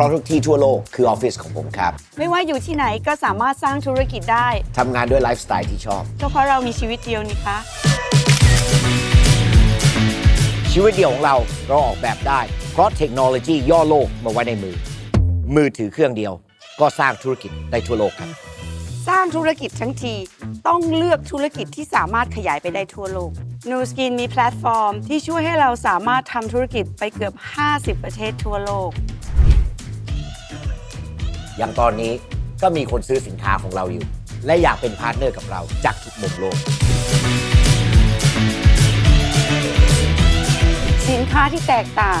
ราะทุกที่ทั่วโลกคือออฟฟิศของผมครับไม่ว่าอยู่ที่ไหนก็สามารถสร้างธุรกิจได้ทำงานด้วยไลฟ์สไตล์ที่ชอบ ก็เพราะเรามีชีวิตเดียวนี่คะ ชีวิตเดียวของเราเราออกแบบได้ เพราะเทคโนโลยีย่อโลกมาไว้ในมือ มือถือเครื่องเดียว ก็สร้างธุรกิจได้ทั่วโลกครับ สร้างธุรกิจทั้งที ต้องเลือกธุรกิจที่สามารถขยายไปได้ทั่วโลก n u Skin มีแพลตฟอร์ม ที่ช่วยให้เราสามารถทำธุรกิจไปเกือบ 50 ประเทศทั่วโลก อย่างตอนนี้ก็มีคนซื้อสินค้าของเราอยู่ และอยากเป็นพาร์ทเนอร์กับเราจากทุกมุมโลก สินค้าที่แตกต่าง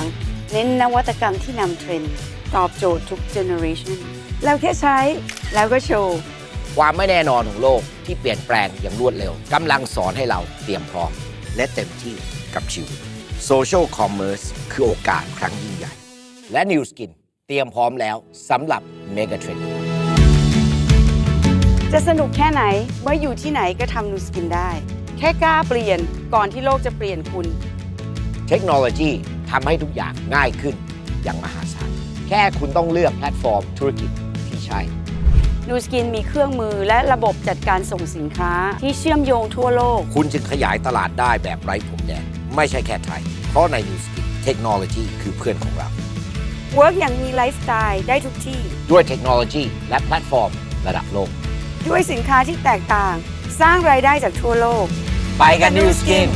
เน้นนวัตกรรมที่นำเทรนด์ตอบโจทย์ทุกเจเนอเรชันแล้วแค่ใช้แล้วก็โชว์ ความไม่แน่นอนของโลกที่เปลี่ยนแปลงอย่างรวดเร็วกำลังสอนให้เราเตรียมพร้อม และเต็มที่กับชีวิต Social Commerce คือโอกาสครั้งยิ่งใหญ่ และ New Skin เตรียมพร้อมแล้วสำหรับ Mega Trend จะสนุกแค่ไหนเมื่ออยู่ที่ไหนก็ทำนูสกินได้ แค่กล้าเปลี่ยนก่อนที่โลกจะเปลี่ยนคุณ เทคโนโลยีทำให้ทุกอย่างง่ายขึ้นอย่างมหาศาล แค่คุณต้องเลือกแพลตฟอร์มธุรกิจที่ใช่ นูสกินมีเครื่องมือและระบบจัดการส่งสินค้าที่เชื่อมโยงทั่วโลก คุณจึงขยายตลาดได้แบบไร้พรมแดนไม่ใช่แค่ไทย เพราะใน New Skin เทคโนโลยีคือเพื่อนของเรา เวิร์กอย่างมีไลฟ์สไตล์ได้ทุกที่ ด้วยเทคโนโลยีและแพลตฟอร์มระดับโลก ด้วยสินค้าที่แตกต่าง สร้างรายได้จากทั่วโลก ไปกัน New Skin